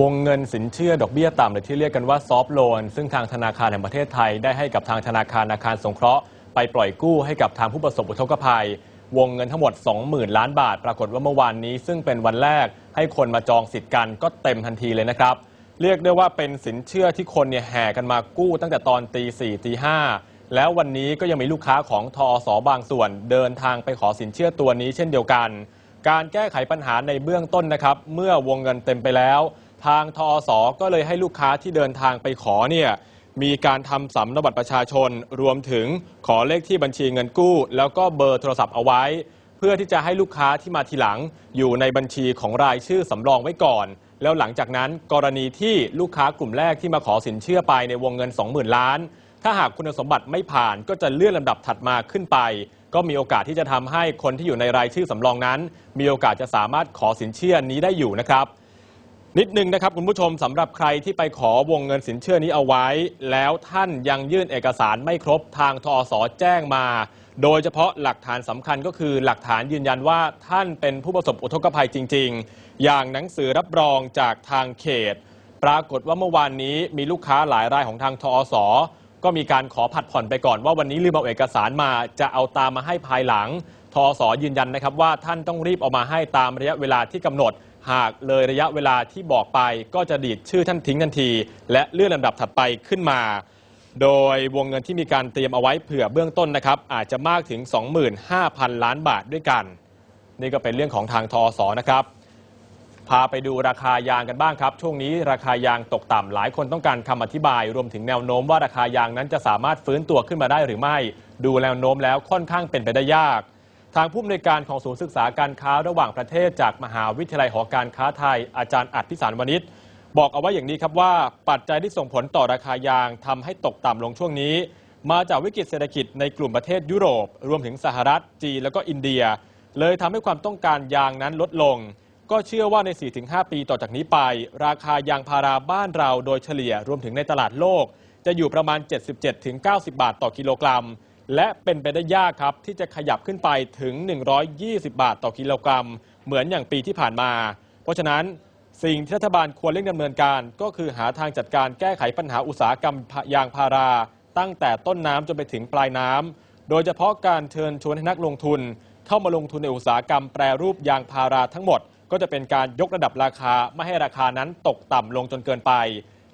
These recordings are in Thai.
วงเงินสินเชื่อดอกเบี้ยต่ำหรือที่เรียกกันว่าซอฟโลน ซึ่งทางธนาคารแห่งประเทศไทยได้ให้กับทางธนาคารอาคารสงเคราะห์ไปปล่อยกู้ให้กับทางผู้ประสบอุทกภัย วงเงินทั้งหมด 20,000 ล้านบาท ปรากฏว่าเมื่อวานนี้ ซึ่งเป็นวันแรกให้คนมาจองสิทธิ์กันก็เต็มทันทีเลยนะครับ เรียกได้ว่าเป็นสินเชื่อที่คนเนี่ยแห่กันมากู้ตั้งแต่ตอนตีสี่ตีห้าแล้ววันนี้ก็ยังมีลูกค้าของทอสบางส่วน เดินทางไปขอสินเชื่อตัวนี้เช่นเดียวกัน การแก้ไขปัญหาในเบื้องต้นนะครับ เมื่อวงเงินเต็มไปแล้ว ทางทอสก็เลยให้ลูกค้าที่เดินทางไปขอเนี่ยมีการทำสำเนาบัตรประชาชน รวมถึงขอเลขที่บัญชีเงินกู้ แล้วก็เบอร์โทรศัพท์เอาไว้ เพื่อที่จะให้ลูกค้าที่มาทีหลัง อยู่ในบัญชีของรายชื่อสำรองไว้ก่อน แล้วหลังจากนั้นกรณีที่ลูกค้ากลุ่มแรกที่มาขอสินเชื่อไปในวงเงิน 20,000 ล้าน ถ้าหากคุณสมบัติไม่ผ่านก็จะเลื่อนลำดับถัดมาขึ้นไป ก็มีโอกาสที่จะทำให้คนที่อยู่ในรายชื่อสำรองนั้น มีโอกาสจะสามารถขอสินเชื่อนี้ได้อยู่นะครับ นิดนึงนะครับคุณผู้ชมสำหรับใครที่ไปขอวงเงินสินเชื่อนี้เอาไว้ แล้วท่านยังยื่นเอกสารไม่ครบทางทอสแจ้งมา โดยเฉพาะหลักฐานสำคัญก็คือหลักฐานยืนยันว่าท่านเป็นผู้ประสบอุทกภัยจริง ๆ อย่างหนังสือรับรองจากทางเขต ปรากฏว่าเมื่อวานนี้มีลูกค้าหลายรายของทางทอสก็มีการขอผัดผ่อนไปก่อนว่าวันนี้ลืมเอาเอกสารมาจะเอาตามมาให้ภายหลังทอสยืนยันนะครับว่าท่านต้องรีบเอามาให้ตามระยะเวลาที่กำหนด หากเลยระยะเวลาที่บอกไปก็จะดีดชื่อท่านทิ้งทันที และเลื่อนลำดับถัดไปขึ้นมา โดยวงเงินที่มีการเตรียมเอาไว้เผื่อเบื้องต้นนะครับ อาจจะมากถึง 25,000 ล้านบาทด้วยกัน นี่ก็เป็นเรื่องของทางทอสอนะครับพาไปดูราคายางกันบ้างครับ ช่วงนี้ราคายางตกต่ำหลายคนต้องการคำอธิบาย รวมถึงแนวโน้มว่าราคายางนั้นจะสามารถฟื้นตัวขึ้นมาได้หรือไม่ ดูแนวโน้มแล้วค่อนข้างเป็นไปได้ยาก ทางผู้อำนวยการของศูนย์ศึกษาการค้าระหว่างประเทศจากมหาวิทยาลัยหอการค้าไทย อาจารย์อัดพิสารวณิชบอกเอาไว้อย่างนี้ครับว่าปัจจัยที่ส่งผลต่อราคายางทำให้ตกต่ำลงช่วงนี้ มาจากวิกฤตเศรษฐกิจในกลุ่มประเทศยุโรป รวมถึงสหรัฐจีนแล้วก็อินเดีย เลยทำให้ความต้องการยางนั้นลดลง ก็เชื่อว่าใน 4-5 ปีต่อจากนี้ไป ราคายางพาราบ้านเราโดยเฉลี่ยรวมถึงในตลาดโลก จะอยู่ประมาณ 77-90 บาทต่อกิโลกรัม และเป็นไปได้ยากครับที่จะขยับขึ้นไปถึง 120 บาทต่อกิโลกรัม เหมือนอย่างปีที่ผ่านมา เพราะฉะนั้นสิ่งที่รัฐบาลควรเร่งดำเนินการ ก็คือหาทางจัดการแก้ไขปัญหาอุตสาหกรรมยางพารา ตั้งแต่ต้นน้ำจนไปถึงปลายน้ำโดยเฉพาะการเชิญชวนให้นักลงทุน เข้ามาลงทุนในอุตสาหกรรมแปรรูปยางพาราทั้งหมด ก็จะเป็นการยกระดับราคาไม่ให้ราคานั้นตกต่ำลงจนเกินไป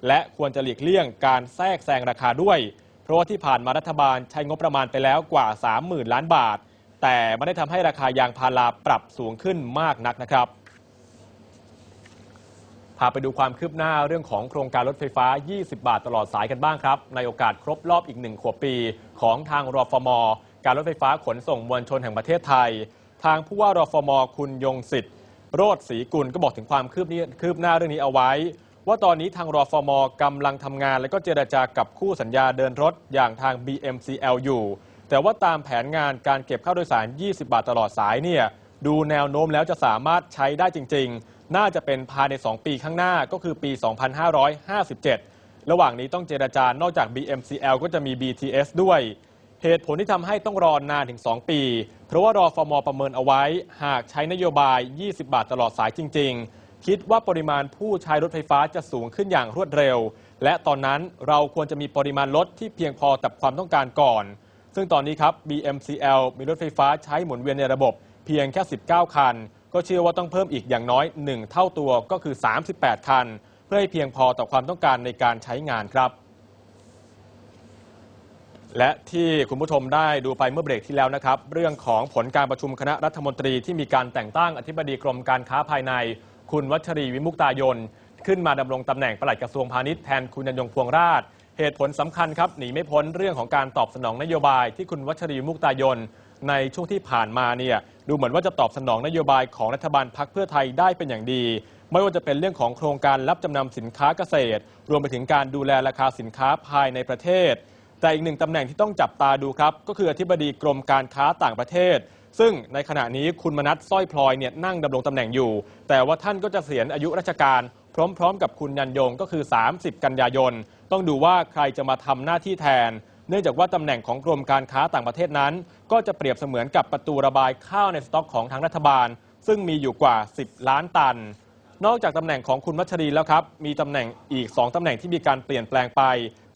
และควรจะหลีกเลี่ยงการแทรกแซงราคาด้วย ราะว่าที่ผ่านมารัฐบาลใช้งบประมาณไปแล้วกว่า 30,000 ล้านบาท แต่ไม่ได้ทำให้ราคายางพาราปรับสูงขึ้นมากนักนะครับพาไปดูความคืบหน้าเรื่องของโครงการรถไฟฟ้า 20 บาทตลอดสายกันบ้างครับ ในโอกาสครบรอบอีกหนึ่งขวบปี ของทางรฟม การรถไฟฟ้าขนส่งมวลชนแห่งประเทศไทย ทางผู้ว่ารฟม คุณยงสิทธิ์ โรธศรีกุลก็บอกถึงความคืบคืบหน้าเรื่องนี้เอาไว้ ว่าตอนนี้ทางรอฟมกำลังทำงาน และก็เจรจากับคู่สัญญาเดินรถอย่างทาง BMCL อยู่ แต่ว่าตามแผนงานการเก็บค่าโดยสาร 20 บาทตลอดสายเนี่ยดูแนวโน้มแล้วจะสามารถใช้ได้จริง ๆ น่าจะเป็นภายใน 2 ปีข้างหน้าก็คือปี 2557 ระหว่างนี้ต้องเจรจานอกจาก BMCL ก็จะมี BTS ด้วย เหตุผลที่ทำให้ต้องรอนานถึง 2 ปี เพราะว่ารอฟมประเมินเอาไว้ หากใช้นโยบาย 20 บาทตลอดสายจริง ๆ คิดว่าปริมาณผู้ใช้รถไฟฟ้าจะสูงขึ้นอย่างรวดเร็ว และตอนนั้นเราควรจะมีปริมาณรถที่เพียงพอกับความต้องการก่อน ซึ่งตอนนี้ครับ BMCL มีรถไฟฟ้าใช้หมุนเวียนในระบบเพียงแค่ 19 คัน ก็เชื่อว่าต้องเพิ่มอีกอย่างน้อย 1 เท่าตัวก็คือ 38 คัน เพื่อให้เพียงพอต่อความต้องการในการใช้งานครับและที่คุณผู้ชมได้ดูไปเมื่อเบรกที่แล้วนะครับ เรื่องของผลการประชุมคณะรัฐมนตรีที่มีการแต่งตั้งอธิบดีกรมการค้าภายใน คุณวัชรีวิมุกตายน ขึ้นมาดำรงตำแหน่งปลัดกระทรวงพาณิชย์แทนคุณยันยงพวงราช เหตุผลสำคัญครับหนีไม่พ้นเรื่องของการตอบสนองนโยบายที่คุณวัชรีวิมุกตายน ในช่วงที่ผ่านมาเนี่ยดูเหมือนว่าจะตอบสนองนโยบายของรัฐบาลพักเพื่อไทยได้เป็นอย่างดี ไม่ว่าจะเป็นเรื่องของโครงการรับจำนำสินค้าเกษตร รวมไปถึงการดูแลราคาสินค้าภายในประเทศแต่อีกหนึ่งตำแหน่งที่ต้องจับตาดูครับ ก็คืออธิบดีกรมการค้าต่างประเทศ ซึ่งในขณะนี้คุณมนัสสร้อยพลอยเนี่ยนั่งดำรงตำแหน่งอยู่ แต่ว่าท่านก็จะเสียณอายุราชการ พร้อม ๆ กับคุณยันยงก็คือ 30 กันยายน ต้องดูว่าใครจะมาทำหน้าที่แทน เนื่องจากว่าตำแหน่งของกรมการค้าต่างประเทศนั้น ก็จะเปรียบเสมือนกับประตูระบายข้าวในสต็อกของทางรัฐบาล ซึ่งมีอยู่กว่า 10 ล้านตัน นอกจากตำแหน่งของคุณมัชรีแล้วครับมีตำแหน่งอีก 2ตำแหน่งที่มีการเปลี่ยนแปลงไป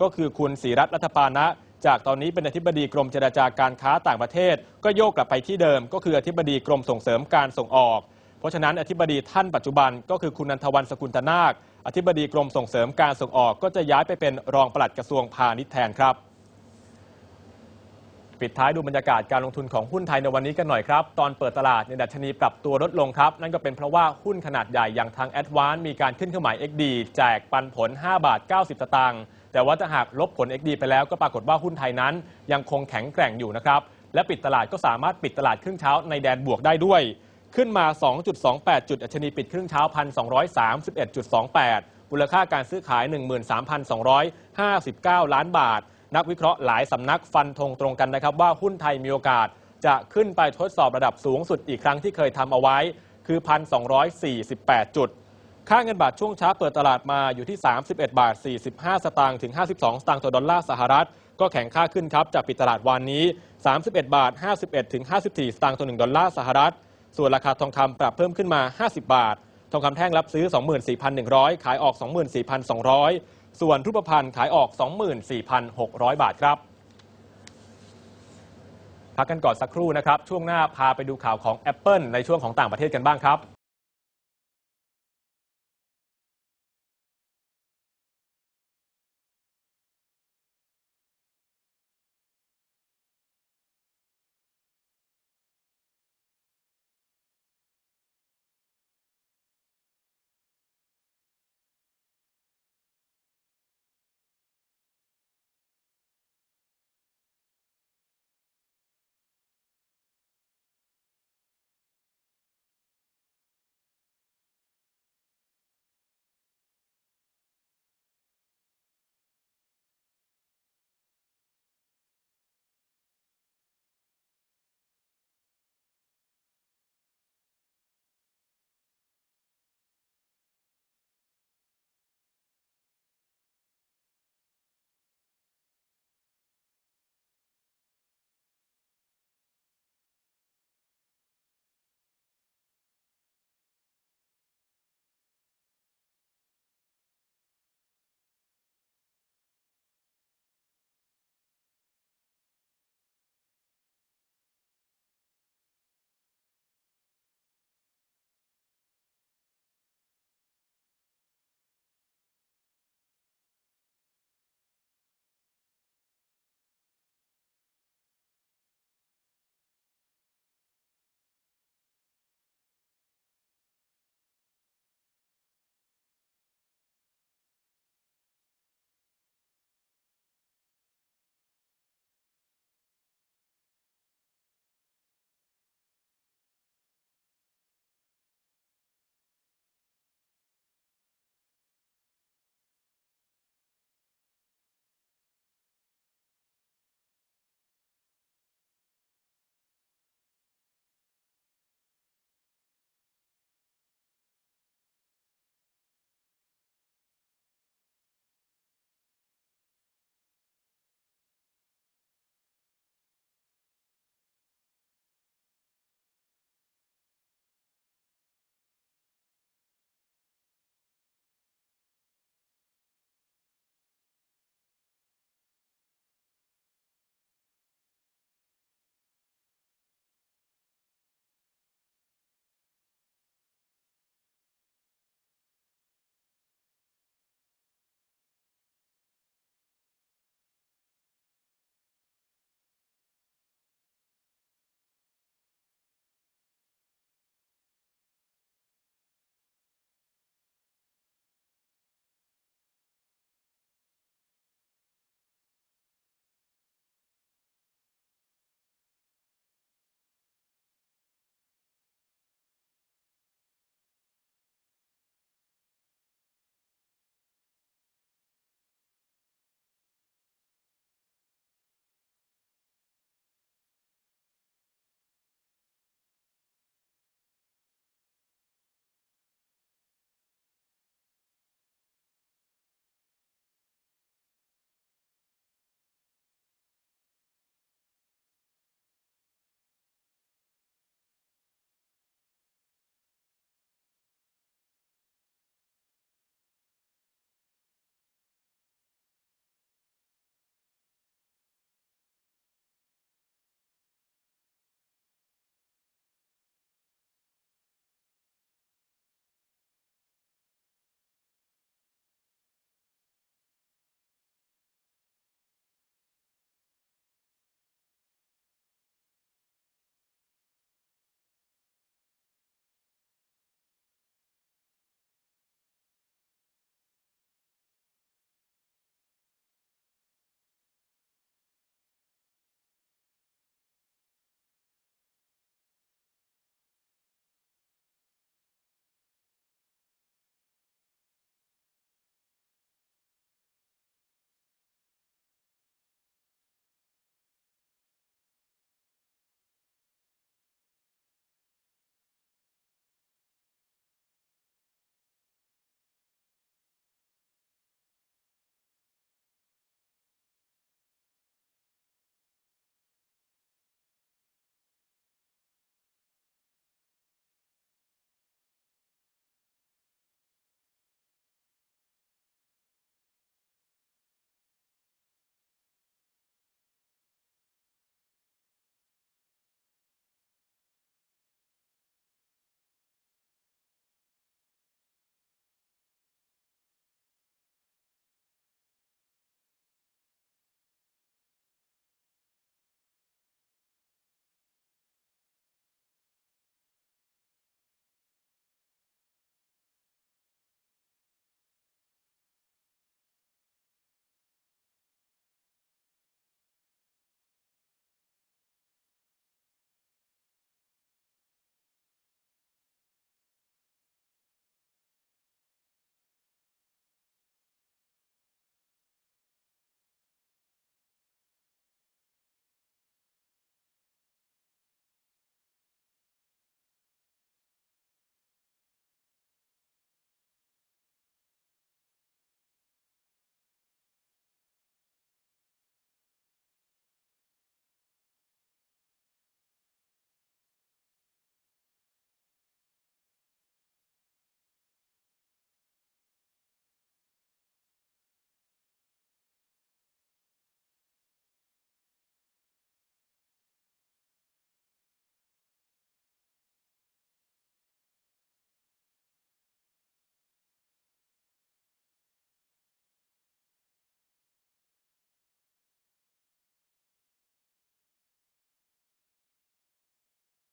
ก็คือคุณศรีรัตน์รัตปานะ จากตอนนี้เป็นอธิบดีกรมเจรจาการค้าต่างประเทศ ก็โยกกลับไปที่เดิม ก็คืออธิบดีกรมส่งเสริมการส่งออก เพราะฉะนั้นอธิบดีท่านปัจจุบันก็คือคุณนันทวันสกุลตนาค อธิบดีกรมส่งเสริมการส่งออก ก็จะย้ายไปเป็นรองปลัดกระทรวงพาณิชย์แทนครับปิดท้ายดูบรรยากาศการลงทุนของหุ้นไทยในวันนี้กันหน่อยครับ ตอนเปิดตลาดเนี่ยดัชนีปรับตัวลดลงครับ นั่นก็เป็นเพราะว่าหุ้นขนาดใหญ่อย่างทางแอดวานมีการขึ้นเครื่องหมาย XD แจกปันผล 5 บาท 90 สตางค์ แต่ว่าถ้าหากลบผล XD ไปแล้วก็ปรากฏว่าหุ้นไทยนั้น ยังคงแข็งแกร่งอยู่นะครับ และปิดตลาดก็สามารถปิดตลาดครึ่งเช้าในแดนบวกได้ด้วย ขึ้นมา 2.28 จุดอัชนีปิดครึ่งเช้า 1,231.28 มูลค่าการซื้อขาย 13,259 ล้านบาท นักวิเคราะห์หลายสำนักฟันธงตรงกันนะครับว่าหุ้นไทยมีโอกาส จะขึ้นไปทดสอบระดับสูงสุดอีกครั้งที่เคยทำเอาไว้ คือ 1,248 จุด ค่าเงินบาทช่วงเช้าเปิดตลาดมาอยู่ที่ 31 บาท 45 สตางค์ถึง 52 สตางค์ต่อดอลลาร์สหรัฐ ก็แข็งค่าขึ้นครับจากปิดตลาดวันนี้ 31 บาท 51 ถึง 54 สตางค์ต่อ 1 ดอลลาร์สหรัฐ ส่วนราคาทองคำปรับเพิ่มขึ้นมา 50 บาท ทองคำแท่งรับซื้อ 24,100 ขายออก 24,200 ส่วนรูปพรรณขายออก 24,600 บาทครับ พักกันก่อนสักครู่นะครับ ช่วงหน้าพาไปดูข่าวของ Apple ในช่วงของต่างประเทศกันบ้างครับ